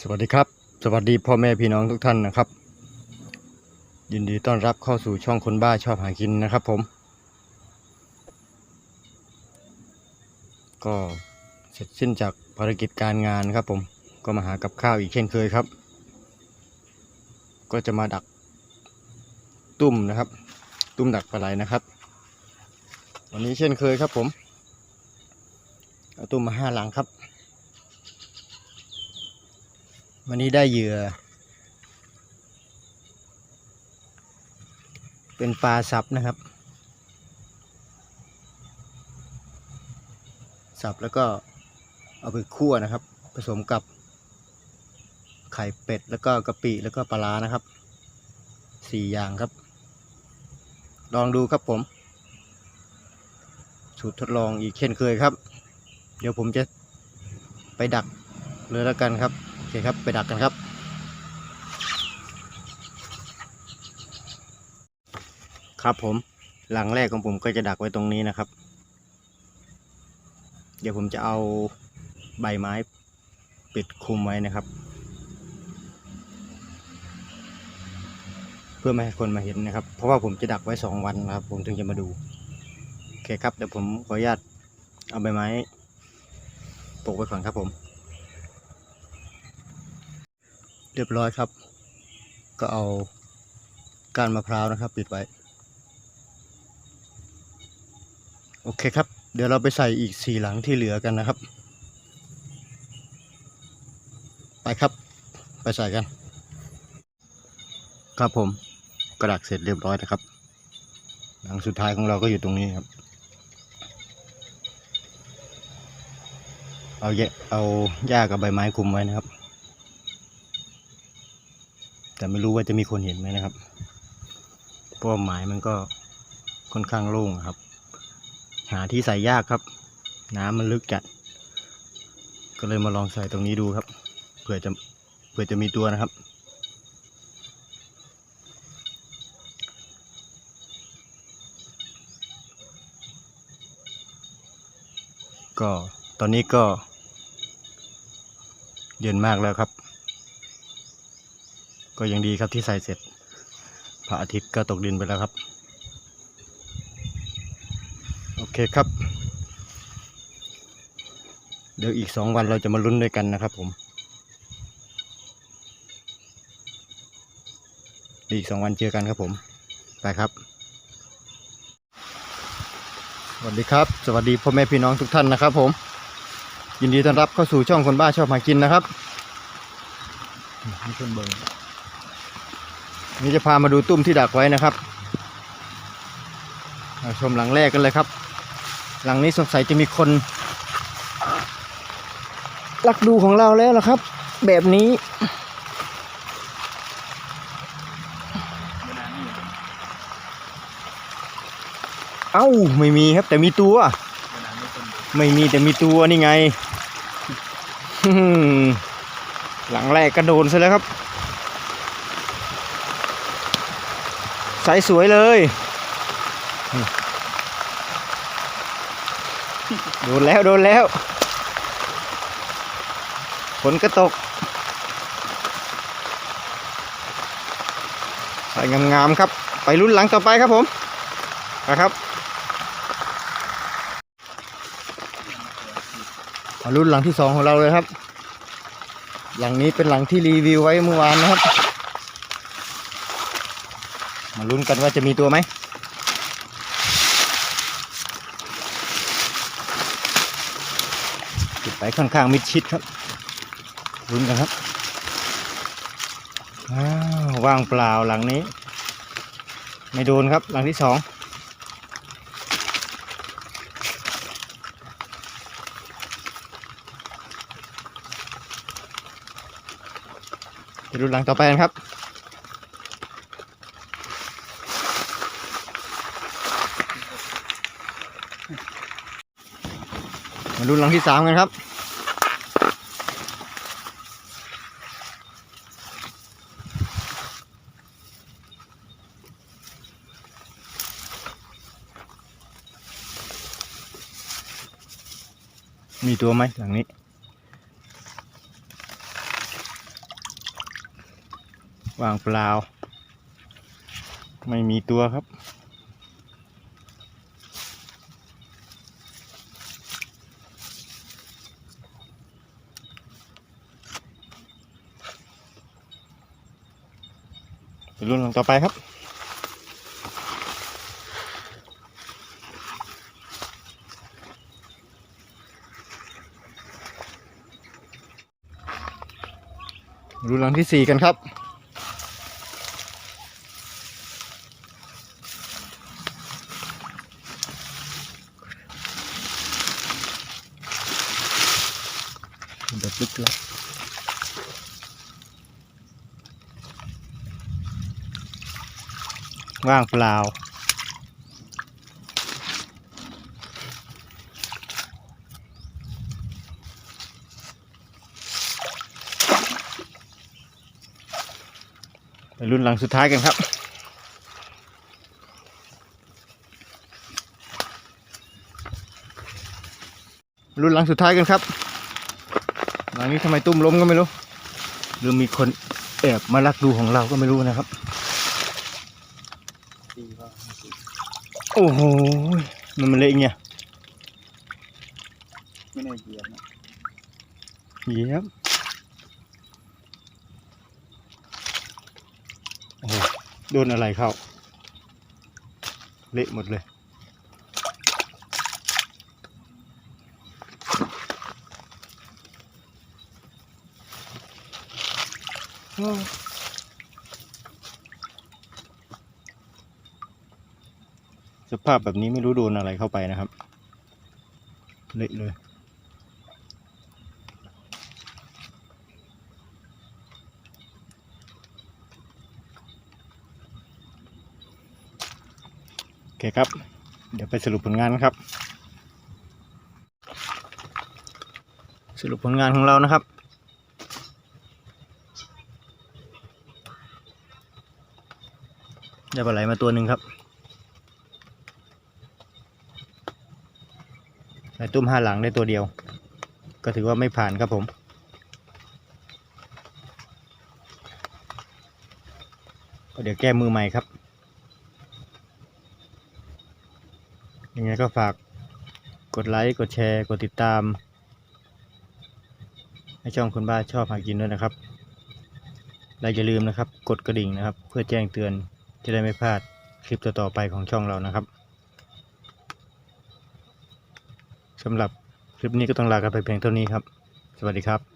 สวัสดีครับ สวัสดีพ่อแม่พี่น้องทุกท่านนะครับ ยินดีต้อนรับเข้าสู่ช่องคนบ้าชอบหากินนะครับผม ก็เสร็จสิ้นจากภารกิจการงานครับผมก็มาหากับข้าวอีกเช่นเคยครับ ก็จะมาดักตุ้มนะครับ ตุ้มดักปลาไหลนะครับ วันนี้เช่นเคยครับผมเอาตุ้มมาห้าหลังครับ วันนี้ได้เหยื่อ เป็นปลาซับนะครับ สับแล้วก็เอาไปคั่วนะครับ ผสมกับไข่เป็ดแล้วก็กะปิแล้วก็ปลานะครับสี่อย่างครับ ลองดูครับผม สูตรทดลองอีกเช่นเคยครับ เดี๋ยวผมจะไปดักเลยแล้วกันครับ เคครับ ไปดักกันครับ ครับผมหลังแรกของผมก็จะดักไว้ตรงนี้นะครับ เดี๋ยวผมจะเอาใบไม้ปิดคุมไว้นะครับ เพื่อไม่ให้คนมาเห็นนะครับ เพราะว่าผมจะดักไว้สองวันนะครับ ผมถึงจะมาดูโอเคครับเดี๋ยวผมขออนุญาตเอาใบไม้ปกไว้ก่อนครับผม เรียบร้อยครับ ก็เอาก้านมะพร้าวนะครับ ปิดไว้ โอเคครับ เดี๋ยวเราไปใส่อีกสี่หลังที่เหลือกันนะครับ ไปครับ ไปใส่กัน ครับผมกระดักเสร็จเรียบร้อยนะครับ หลังสุดท้ายของเราก็อยู่ตรงนี้ครับ เอาแยะเอาหญ้ากับใบไม้คลุมไว้นะครับ แต่ไม่รู้ว่าจะมีคนเห็นไหมนะครับเพราะหมายมันก็ค่อนข้างโล่งครับ หาที่ใส่ยากครับ น้ำมันลึกจัด ก็เลยมาลองใส่ตรงนี้ดูครับเผื่อจะเผื่อจะมีตัวนะครับ ก็ตอนนี้ก็เย็นมากแล้วครับ ก็ยังดีครับที่ใส่เสร็จพระอาทิตย์ก็ตกดินไปแล้วครับ โอเคครับ เดี๋ยวอีกสองวันเราจะมาลุ้นด้วยกันนะครับผมอีกสองวันเจอกันครับผม ไปครับสวัสดีครับ สวัสดีพ่อแม่พี่น้องทุกท่านนะครับ ผม ยินดีต้อนรับเข้าสู่ช่องคนบ้าชอบหากินนะครับนี่คนเบิร์ นี่จะพามาดูตุ้มที่ดักไว้นะครับมาชมหลังแรกกันเลยครับ หลังนี้สงสัยจะมีคนลักดูของเราแล้วล่ะครับ แบบนี้ เอ้าไม่มีครับ แต่มีตัว ไม่มีแต่มีตัวนี่ไง หลังแรกกระโดนซะแล้วครับ ใสสวยเลย โดนแล้ว โดนแล้ว ฝนก็ตก ใส่งามๆครับ ไปรุ่นหลังต่อไปครับผม นะครับมารุ่นหลังที่สองของเราเลยครับ หลังนี้เป็นหลังที่รีวิวไว้เมื่อวานนะครับ ลุ้นกันว่าจะมีตัวไหมปิดไปค่อนข้างมิดชิดครับลุ้นกันครับอ้าวว่างเปล่าหลังนี้ ไม่โดนครับหลังที่สองไปดูหลังต่อไปกันครับ มาดูหลังที่สามกันครับ มีตัวไหมหลังนี้วางเปล่า ไม่มีตัวครับ ไปรุ่นหลังต่อไปครับ รุ่นหลังที่สี่กันครับแบบลึกลับ ว่างเปล่า ไปรุ่นหลังสุดท้ายกันครับรุ่นหลังสุดท้ายกันครับ หลังนี้ทำไมตุ้มล้มก็ไม่รู้ หรือมีคนแอบมาลักดูของเราก็ไม่รู้นะครับ โอ้โหมันมันเละอย่างเงี้ยไม่ได้เหยียบนะเหยียบโอ้โหโดนอะไรเข้า เละหมดเลย สภาพแบบนี้ไม่รู้โดนอะไรเข้าไปนะครับ เละเลย โอเคครับ เดี๋ยวไปสรุปผลงานครับ สรุปผลงานของเรานะครับได้ปลาไหลมาตัวหนึ่งครับไอ้ ตุ้มห้าหลังได้ตัวเดียว ก็ถือว่าไม่ผ่านครับผมก็เดี๋ยวแก้มือใหม่ครับ ยังไงก็ฝากกดไลค์ กดแชร์ กดติดตาม ให้ช่องคนบ้าชอบหากินด้วยนะครับ และอย่าลืมนะครับ กดกระดิ่งนะครับ เพื่อแจ้งเตือนจะได้ไม่พลาดคลิปต่อๆไปของช่องเรานะครับ สำหรับคลิปนี้ก็ต้องลากันไปเพียงเท่านี้ครับ สวัสดีครับ